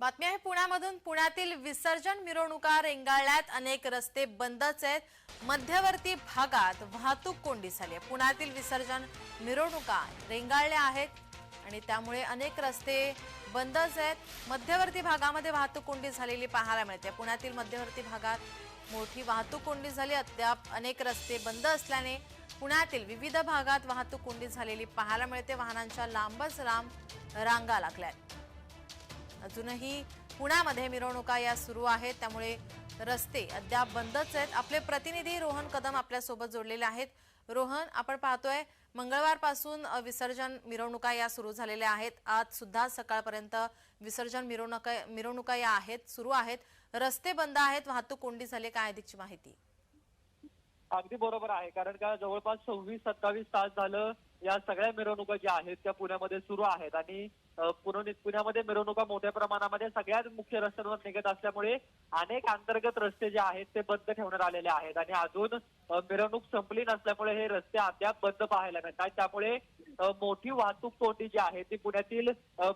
बातमी आहे पुण्यामधून. पुण्यातील विसर्जन मिरवणुका रेंगाळल्यात. अनेक रस्ते बंदच आहेत. मध्यवर्ती भागात वाहतूक कोंडी झाली आहे. पुण्यातील विसर्जन मिरवणुका रेंगाळल्या आहेत आणि त्यामुळे अनेक रस्ते बंदच आहेत. मध्यवर्ती भागामध्ये वाहतूक कोंडी झालेली पाहायला मिळते. पुण्यातील मध्यवर्ती भागात मोठी वाहतूक कोंडी झाली. अद्याप अनेक रस्ते बंद असल्याने पुण्यातील विविध भागात वाहतूक कोंडी झालेली पाहायला मिळते. वाहनांच्या लांबच लांब रांगा लागल्यात अजूनही पुण्यामध्ये मिरवणुका या सुरू आहेत. त्यामुळे रस्ते अद्याप बंदच आहेत. आपले प्रतिनिधी रोहन कदम आपल्यासोबत जोडलेले आहेत. रोहन आपण पाहतोय मंगळवारपासून विसर्जन मिरवणुका या सुरू झालेल्या आहेत. आज सुद्धा सकाळपर्यंत विसर्जन मिरवणुका मिरवणुका या आहेत सुरू आहेत. रस्ते बंद आहेत. वाहतूक कोंडी झाली काय अधिकची माहिती? अगदी बरोबर आहे. कारण का जवळपास सव्वीस सत्तावीस तास झालं या सगळ्या मिरवणुका ज्या आहेत त्या पुण्यामध्ये सुरू आहेत. आणि पुणे- पुण्यामध्ये मिरवणुका मोठ्या प्रमाणामध्ये सगळ्याच मुख्य रस्त्यांवर निघत असल्यामुळे अनेक अंतर्गत रस्ते जे आहेत ते बंद ठेवण्यात आलेले आहेत. आणि अजून मिरवणूक संपली नसल्यामुळे हे रस्ते अद्याप बंद पाहायला मिळतात त्यामुळे मोठी वाहतूक कोंडी जी आहे ती पुण्यातील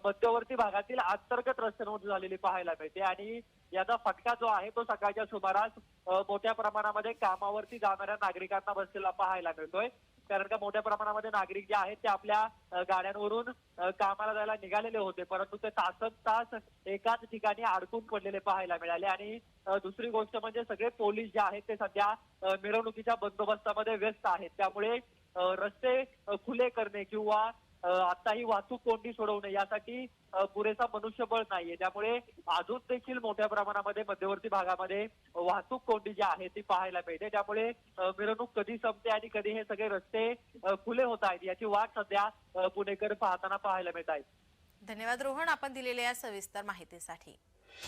मध्यवर्ती भागातील अंतर्गत रस्त्यांवर झालेली पाहायला मिळते. आणि याचा फटका जो आहे तो सकाळच्या सुमारास मोठ्या प्रमाणामध्ये कामावरती जाणाऱ्या नागरिकांना बसलेला पाहायला मिळतोय. कारण का मोठ्या प्रमाणामध्ये नागरिक जे आहेत ते आपल्या गाड्यांवरून कामाला जायला निघालेले होते. परंतु ते तासन तास एकाच ठिकाणी अडकून पडलेले पाहायला मिळाले. आणि दुसरी गोष्ट म्हणजे सगळे पोलीस जे आहेत ते सध्या मिरवणुकीच्या बंदोबस्तामध्ये व्यस्त आहेत. त्यामुळे रस्ते खुले करणे किंवा आता ही वाहतूक कोंडी सोडवणे यासाठी पुरेसा मनुष्यबळ नाहीये. त्यामुळे अजून देखील मोठ्या प्रमाणामध्ये मध्यवर्ती भागामध्ये वाहतूक कोंडी जी आहे ती पाहायला मिळते. त्यामुळे मिरवणूक कधी संपते आणि कधी हे सगळे रस्ते खुले होत आहेत याची वाट सध्या पुणेकर पाहताना पाहायला मिळत आहे धन्यवाद रोहन आपण दिलेल्या या सविस्तर माहितीसाठी.